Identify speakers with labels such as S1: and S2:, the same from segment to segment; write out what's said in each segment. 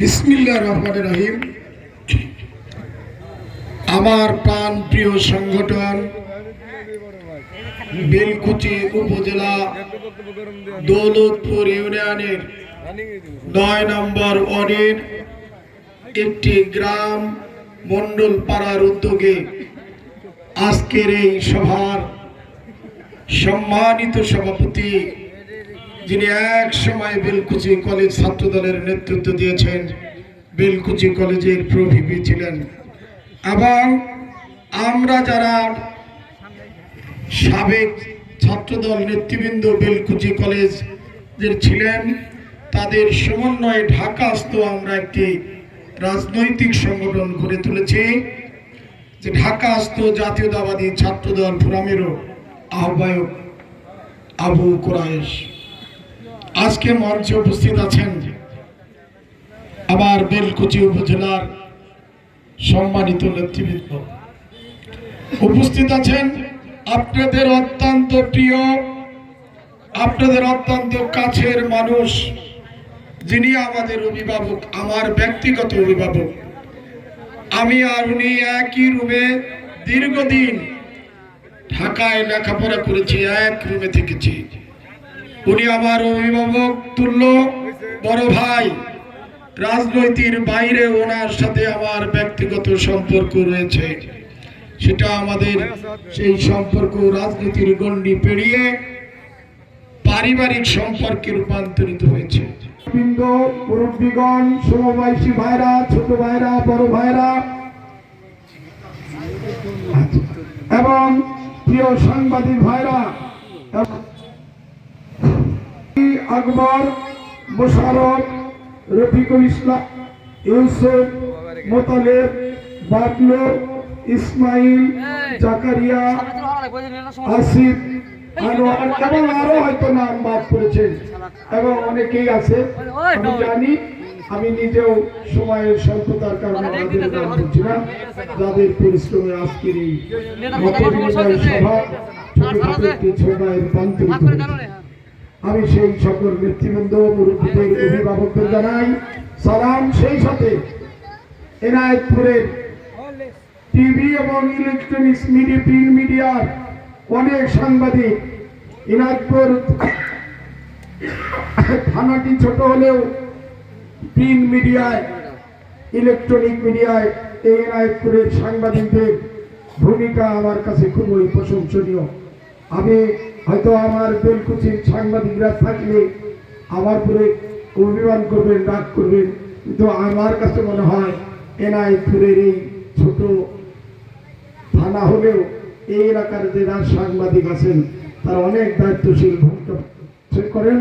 S1: বিসমিল্লাহ রহমান রহিম। আমার প্রাণ প্রিয় সংগঠন, বেলকুচি উপজেলা দৌলতপুর ইউনিয়নের নয় নম্বর ওয়ার্ডের একটি গ্রাম মণ্ডল পাড়ার উদ্যোগে আজকের এই সভার সম্মানিত সভাপতি যিনি এক সময় বেলকুচি কলেজ ছাত্রদলের নেতৃত্ব দিয়েছেন বেলকুচি কলেজের প্রভিপি ছিলেন। এবং আমরা যারা সাবেক ছাত্রদল নেতৃবৃন্দ বেলকুচি কলেজের ছিলেন, তাদের সমন্বয়ে ঢাকাস্থ আমরা একটি রাজনৈতিক সংগঠন গড়ে তুলেছি, যে ঢাকাস্থ জাতীয়তাবাদী ছাত্রদল ফোরামেরও আহ্বায়ক আবু কোরআশ আজকে মঞ্চে উপস্থিত আছেন আমার বেলকুচি উপজেলার সম্মানিত নেতৃবৃন্দ। উপস্থিত আছেন আপনাদের অত্যন্ত প্রিয়, আপনাদের অত্যন্ত কাছের মানুষ, যিনি আমাদের অভিভাবক, আমার ব্যক্তিগত অভিভাবক। আমি আর উনি একই রুমে দীর্ঘদিন ঢাকায় লেখাপড়া করেছি, এক রুমে থেকেছি। উনি আমার অভিভাবক, তুল্য, বড় ভাই। রাজনৈতিক বাইরে ওনার সাথে আমার ব্যক্তিগত সম্পর্ক রয়েছে। সেটা আমাদের সেই সম্পর্ক রাজনীতির গণ্ডি পেরিয়ে পারিবারিক সম্পর্কে রূপান্তরিত হয়েছে। ভাইরা। এবং প্রিয় সাংবাদিক ভাইরা আকবর মোশারফ রফিকুল ইসলাম, ইউসুফ, মোতালেব, বাবলু, ইসমাইল, জাকারিয়া, আসিফ, আনোয়ার এবং আরও হয়তো নাম বাদ করেছেন এবং অনেকেই আছে আমি জানি, আমি নিজেও সময়ের স্বল্পতার কারণে যাদের পরিশ্রমে আজকের এই সভা, ছোটখাটো একটি সভায় রূপান্তরিত। আমি সেই সকল নেতৃবৃন্দ মুরব্বীদের অভিভাবকদের জানাই সালাম। সেই সাথে এনায়তপুরের টিভি এবং ইলেকট্রনিক্স মিডিয়া প্রিন্ট মিডিয়ার অনেক সাংবাদিক এনায়তপুর থানাটি ছোট হলেও প্রিন্ট মিডিয়ায়, ইলেকট্রনিক মিডিয়ায় এই এনায়তপুরের সাংবাদিকদের ভূমিকা আমার কাছে খুবই প্রশংসনীয়। আমি হয়তো আমার বেলকুচির সাংবাদিকরা থাকলে আমার পরে অভিমান করবেন, রাগ করবেন। কিন্তু আমার কাছে মনে হয় এনায়তপুরের এই ছোট থানা হলেও এই এলাকার যারা সাংবাদিক আছেন, তারা অনেক দায়িত্বশীল ভূমিকা করেন।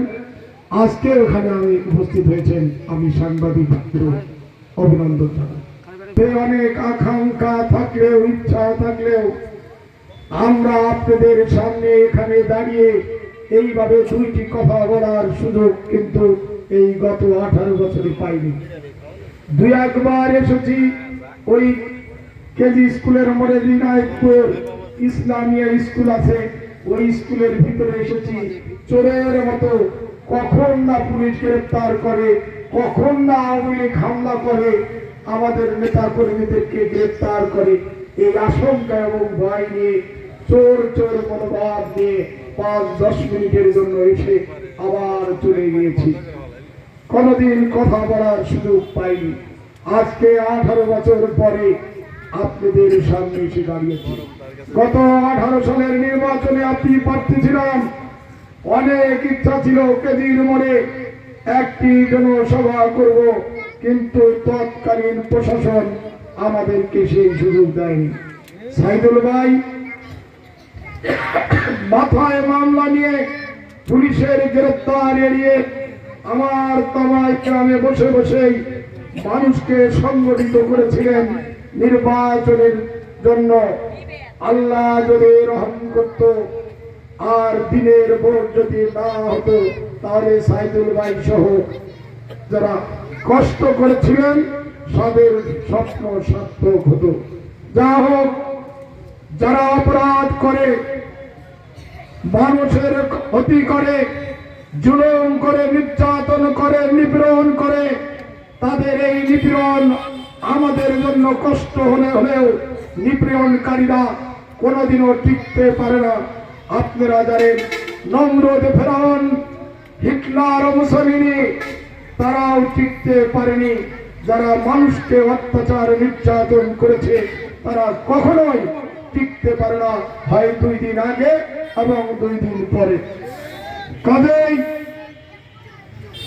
S1: আজকে ওখানে আমি উপস্থিত হয়েছেন, আমি সাংবাদিক অভিনন্দন জানাই। অনেক আকাঙ্ক্ষা থাকলেও, ইচ্ছা থাকলেও আমরা আপনাদের সামনে এখানে দাঁড়িয়ে এইভাবে দুইটি কথা বলার সুযোগ কিন্তু এই গত আঠারো বছরে পাইনি। দুই একবার এসেছি ওই কেজি স্কুলের মোড়ে দিনাজপুর ইসলামিয়া স্কুল আছে, ওই স্কুলের ভিতরে এসেছি। চোরের মতো কখন না পুলিশ গ্রেপ্তার করে, কখন না আওয়ামী লীগ হামলা করে, আমাদের নেতা কর্মীদেরকে গ্রেপ্তার করে। এই আশঙ্কা এবং ভয় নিয়ে চোর চোর মনোভাব নিয়ে পাঁচ, দশ মিনিটের জন্য এসে আবার চলে গিয়েছি। কোনদিন কথা বলার সুযোগ পাইনি। আজকে আঠারো বছর পরে আপনাদের সামনে এসে দাঁড়িয়েছি। গত আঠারো সালের নির্বাচনে আপনি প্রার্থী ছিলাম অনেক ইচ্ছা ছিল কেজির মনে একটি জনসভা করব, কিন্তু তৎকালীন প্রশাসন আমাদেরকে সেই সুযোগ দেয়নি। সাইদুল ভাই, মাথায় মামলা নিয়ে পুলিশের গ্রেপ্তার এড়িয়ে আমার তমায় গ্রামে বসে বসেই মানুষকে সংগঠিত করেছিলেন নির্বাচনের জন্য। আল্লাহ যদি রহম করত আর দিনের ভোট যদি না হতো, তাহলে সাইদুল ভাই সহ যারা কষ্ট করেছিলেন তাদের স্বপ্ন সার্থক হতো যা হোক, যারা অপরাধ করে, মানুষের ক্ষতি করে, জুলুম করে, নির্যাতন করে, নিপীড়ন করে, তাদের এই নিপীড়ন আমাদের জন্য কষ্ট হলে হলেও নিপীড়নকারীরা কোনোদিনও টিকতে পারে না। আপনারা জানেন, নমরুদ ফেরাউন, হিটলার মুসলিনী তারাও টিকতে পারেনি। যারা মানুষকে অত্যাচার নির্যাতন করেছে, তারা কখনোই টিকতে পারে না। হয় দুই দিন আগে এবং দুই দিন পরে। কাজেই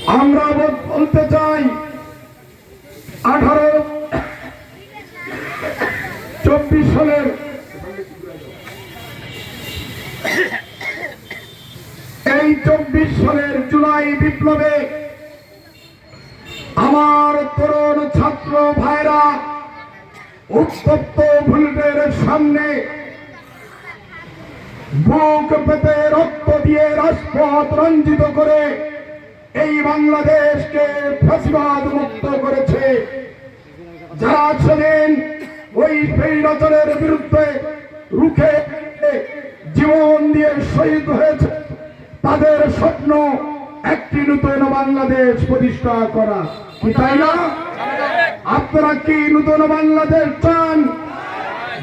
S1: আমরা বল- বলতে চাই, আঠারো চব্বিশ সালের এই চব্বিশ সালের জুলাই বিপ্লবে আমার তরুণ ছাত্র ভাইরা, উত্তপ্ত ভুলটের সামনে বুক পেতে রক্ত দিয়ে রাজপথ রঞ্জিত করে এই বাংলাদেশকে ফাঁসিবাদ মুক্ত করেছে। যারা সেদিন ওই ফেরাচরের বিরুদ্ধে রুখে জীবন দিয়ে শহীদ হয়েছে, তাদের স্বপ্ন একটি নতুন বাংলাদেশ প্রতিষ্ঠা করা। কি তাই আপনারা কি নতুন বাংলাদেশ চান?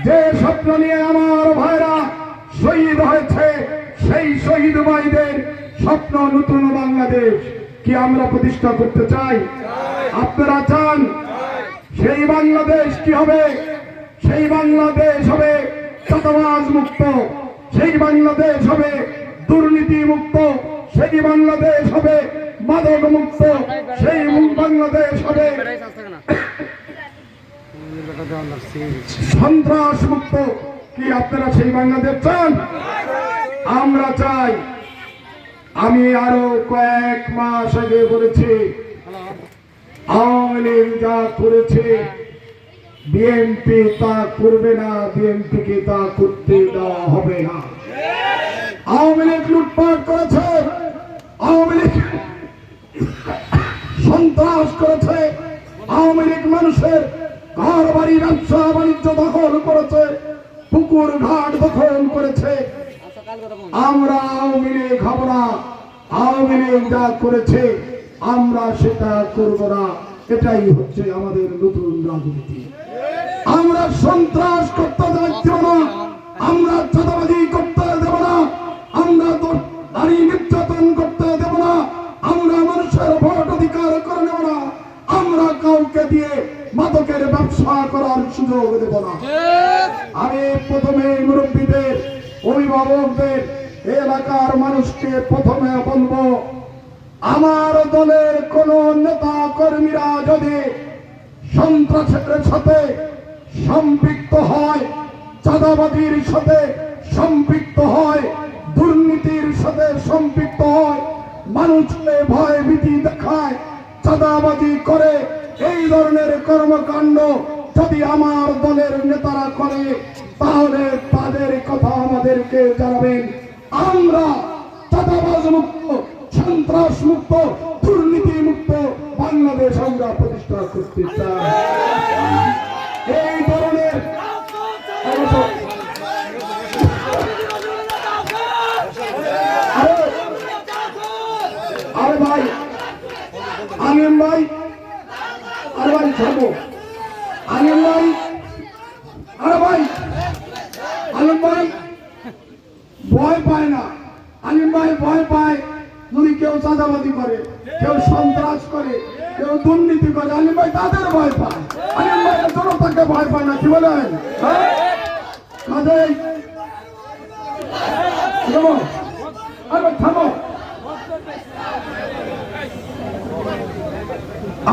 S1: যে স্বপ্ন নিয়ে আমার ভাইরা শহীদ হয়েছে, সেই শহীদ ভাইদের স্বপ্ন নতুন বাংলাদেশ কি আমরা প্রতিষ্ঠা করতে চাই? আপনারা চান? সেই বাংলাদেশ কি হবে? সেই বাংলাদেশ হবে চাঁদাবাজ মুক্ত, সেই বাংলাদেশ হবে দুর্নীতি মুক্ত, সেই বাংলাদেশ হবে মাদক মুক্ত, সেই বাংলাদেশ হবে। সন্ত্রাস মুক্ত, কি আপনারা সেই বাংলাদেশ চান? আমরা চাই। আমি আরও কয়েক মাস আগে বলেছি, আওয়ামী লীগ যা করেছে, বিএনপি তা করবে না বিএনপি কে তা করতে দেওয়া হবে না। আওয়ামী লীগ লুটপাট করেছে, আওয়ামী লীগ সন্ত্রাস করেছে, আওয়ামী লীগ মানুষের ঘর বাড়ি ব্যবসা, বাণিজ্য দখল করেছে, পুকুর ঘাট দখল করেছে। আমরা আওয়ামী লীগ হব না, আওয়ামী লীগ যা করেছে, আমরা সেটা করব না। এটাই হচ্ছে আমাদের নতুন রাজনীতি। আমরা সন্ত্রাস করতে দেব না, আমরা চাঁদাবাজি করতে দেব না, আমরা নারী নির্যাতন করতে দেব না। আমরা মানুষের ভোট অধিকার করে নেব না। আমরা কাউকে দিয়ে মাদকের ব্যবসা করার সুযোগ দেব না। আমি প্রথমে মুরব্বীদের অভিভাবকদের এলাকার মানুষকে প্রথমে বলব আমার দলের কোন নেতা কর্মীরা যদি সন্ত্রাসের সাথে সম্পৃক্ত হয় চাঁদাবাজির সাথে সম্পৃক্ত হয় দুর্নীতির সাথে সম্পৃক্ত হয় মানুষকে ভয় ভীতি দেখায়, চাঁদাবাজি করে। এই ধরনের কর্মকাণ্ড যদি আমার দলের নেতারা করে, তাহলে তাদের কথা আমাদেরকে জানাবেন। আমরা চাঁদাবাজ মুক্ত, সন্ত্রাস মুক্ত, দুর্নীতি মুক্ত বাংলাদেশ আমরা প্রতিষ্ঠা করতে চাই। এই ধরনের অবসর- আরে আরে ভাই আমিন ভাই, আরে ভাই থাকো আমিন ভাই, আরে ভাই। আলম ভাই, ভয় পায় না। আলিম ভাই ভয় পায়, যদি কেউ চাঁদাবাজি করে, কেউ সন্ত্রাস করে, কেউ দুর্নীতি করে আলিম ভাই তাদের ভয় পায়। আলিম ভাই জনতাকে ভয় পায় না, কি বলেন? কাজেই থামো আরে থামো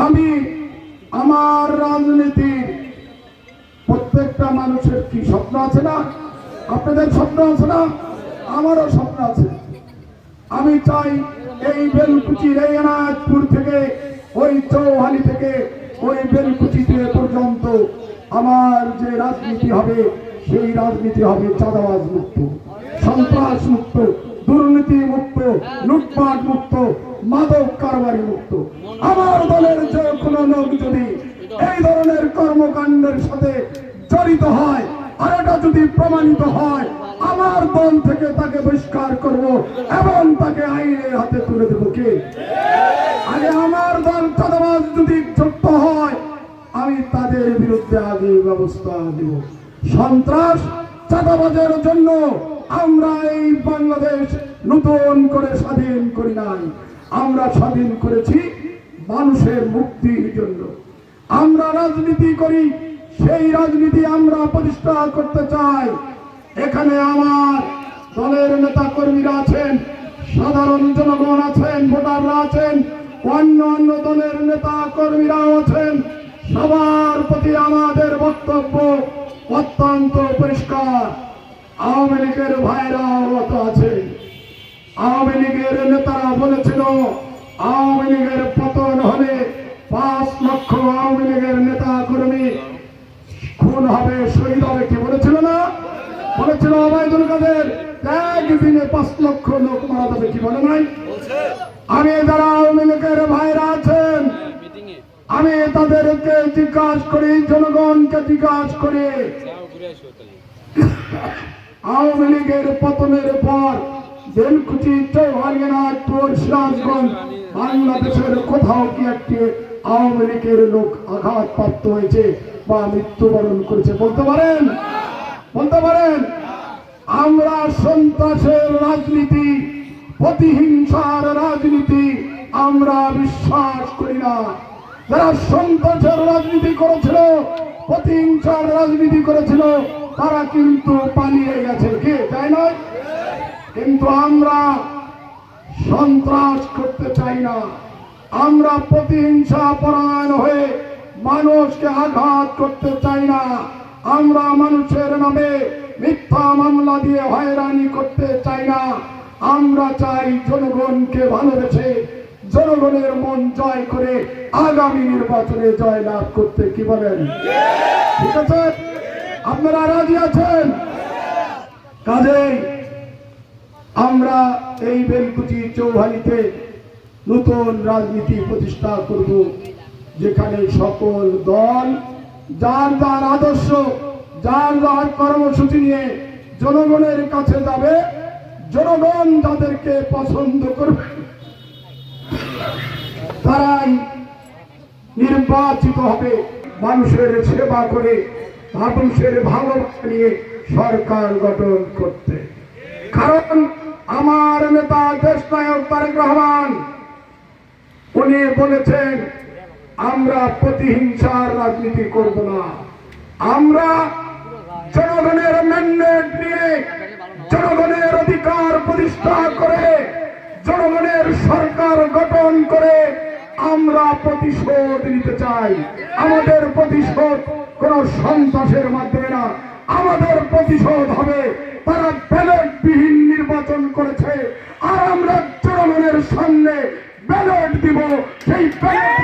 S1: আমি আমার রাজনীতি প্রত্যেকটা মানুষের কি স্বপ্ন আছে না? আপনাদের স্বপ্ন আছে না? আমারও স্বপ্ন আছে। আমি চাই এই বেলকুচির এই এনায়তপুর থেকে, ওই চৌহালি থেকে, ওই বেলকুচিতে পর্যন্ত আমার যে রাজনীতি হবে, সেই রাজনীতি হবে চাঁদাবাজ মুক্ত, সন্ত্রাস মুক্ত, দুর্নীতি মুক্ত, লুটপাট মুক্ত, মাদক কারবারি মুক্ত। আমার লোক যদি এই ধরনের কর্মকাণ্ডের সাথে জড়িত হয়, আর এটা যদি প্রমাণিত হয়, আমার দল থেকে তাকে বহিষ্কার করব এবং তাকে আইনের হাতে তুলে দেবো কে? আগে আমার দল চাঁদাবাজ যদি যুক্ত আমি তাদের বিরুদ্ধে আগে ব্যবস্থা দেব সন্ত্রাস চাঁদাবাজের জন্য আমরা এই বাংলাদেশ নতুন করে স্বাধীন করি নাই। আমরা স্বাধীন করেছি মানুষের মুক্তির জন্য। আমরা রাজনীতি করি, সেই রাজনীতি আমরা প্রতিষ্ঠা করতে চাই। এখানে আমার দলের নেতা কর্মীরা আছেন, সাধারণ জনগণ আছেন, ভোটাররা আছেন, অন্য অন্য দলের নেতা কর্মীরাও আছেন। সবার প্রতি আমাদের বক্তব্য অত্যন্ত পরিষ্কার। আওয়ামী লীগের ভাইরাও আছে আওয়ামী লীগের নেতারা বলেছিল আওয়ামী লীগের পতন হলে পাঁচ লক্ষ আওয়ামী লীগের নেতা কর্মী খুন হবে শহীদ হবে কি বলেছিল না? বলেছিল অবায়দুল কাদের একদিনে পাঁচ লক্ষ লোক মারা যাবে কি বলে নাই? আমি যারা আওয়ামী লীগের ভাইরা আছেন আমি তাদেরকে জিজ্ঞাসা করি জনগণকে জিজ্ঞাসা করি। আওয়ামী লীগের পতনের পর বেলকুচি চৌহালিয়ানাথপুর সিরাজগঞ্জ বাংলাদেশের কোথাও কি একটি আওয়ামী লীগের লোক আঘাতপ্রাপ্ত হয়েছে বা মৃত্যুবরণ করেছে? বলতে পারেন? বলতে পারেন? আমরা সন্ত্রাসের রাজনীতি, প্রতিহিংসার রাজনীতি, আমরা বিশ্বাস করি না। যারা সন্ত্রাসের রাজনীতি করেছিল, প্রতিহিংসার রাজনীতি করেছিল, তারা কিন্তু পালিয়ে গেছে। কে? তাই নয়? কিন্তু আমরা সন্ত্রাস করতে চাই না। আমরা প্রতিহিংসা পরায়ণ হয়ে মানুষকে আঘাত করতে চাই না। আমরা মানুষের নামে মিথ্যা মামলা দিয়ে হয়রানি করতে চাই না। আমরা চাই জনগণকে ভালোবেসে জনগণের মন জয় করে আগামী নির্বাচনে জয় লাভ করতে কি বলেন? ঠিক আছে? আপনারা রাজি আছেন? কাজেই আমরা এই বেলকুচি চৌহালিতে নতুন রাজনীতি প্রতিষ্ঠা করব, যেখানে সকল দল, যার যার আদর্শ, যার যার কর্মসূচি নিয়ে জনগণের কাছে যাবে, জনগণ যাদেরকে পছন্দ করবে। তারাই নির্বাচিত হবে, মানুষের সেবা করে, মানুষের ভালোবাসা নিয়ে সরকার গঠন করতে। কারণ আমার নেতা দেশ নায়ক তারেক রহমান, উনি বলেছেন, আমরা প্রতিহিংসার রাজনীতি করব না। আমরা জনগণের ম্যান্ডেট নিয়ে জনগণের অধিকার প্রতিষ্ঠা করে, জনগণের সরকার গঠন করে আমরা প্রতিশোধ নিতে চাই। আমাদের প্রতিশোধ কোন সন্ত্রাসের মাধ্যমে না আমাদের প্রতিশোধ হবে। তারা ব্যালট বিহীন নির্বাচন করেছে। আর আমরা জনগণের সামনে ব্যালট দিব। সেই ব্যালট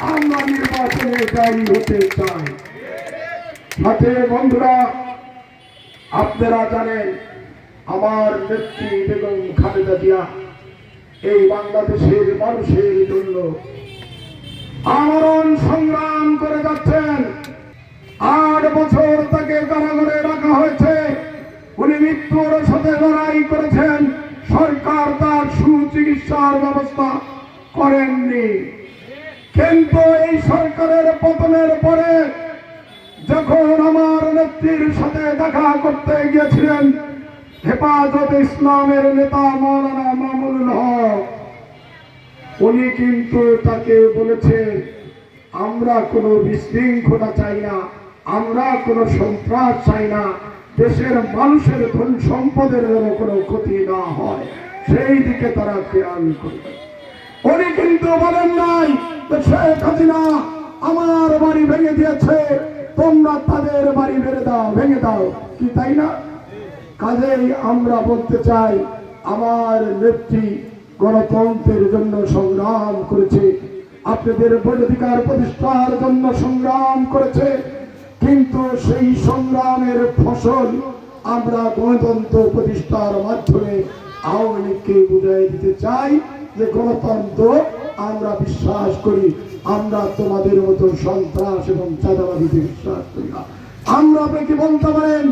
S1: আমরা নির্বাচনে জয়ী হতে চাই। সাথে বন্ধুরা, আপনারা জানেন, আমার নেত্রী বেগম খালেদা জিয়া এই বাংলাদেশের মানুষের জন্য আমরণ সংগ্রাম করে যাচ্ছেন। আট বছর তাকে কারাগারে রাখা হয়েছে। উনি মৃত্যুর সাথে লড়াই করেছেন। সরকার তার সুচিকিৎসার ব্যবস্থা করেননি। কিন্তু এই সরকারের পতনের পরে যখন আমার নেত্রীর সাথে দেখা করতে গিয়েছিলেন, হেফাজত ইসলামের নেতা মৌলানা মামুনুল হক, উনি কিন্তু তাকে বলেছে, আমরা কোনো বিশৃঙ্খলা চাই না। আমরা কোনো সন্ত্রাস চাই না। দেশের মানুষের ধন সম্পদের যেন কোনো ক্ষতি না হয়, সেই দিকে তারা খেয়াল করবে উনি কিন্তু বলেন নাই শেখ হাসিনা আমার বাড়ি ভেঙে দিয়েছে, তোমরা তাদের বাড়ি ভেঙে দাও ভেঙে দাও। কি তাই না? কাজেই আমরা বলতে চাই, আমার নেত্রী গণতন্ত্রের জন্য সংগ্রাম করেছে, আপনাদের ভোটাধিকার প্রতিষ্ঠার জন্য সংগ্রাম করেছে কিন্তু সেই সংগ্রামের ফসল আমরা গণতন্ত্র প্রতিষ্ঠার মাধ্যমে আওয়ামী লীগকে বুঝাই দিতে চাই যে গণতন্ত্র আমরা বিশ্বাস করি, আমরা তোমাদের মতো সন্ত্রাস এবং চাঁদাবাদীতে বিশ্বাস করি না। আমরা আপনি কি বলতে পারেন?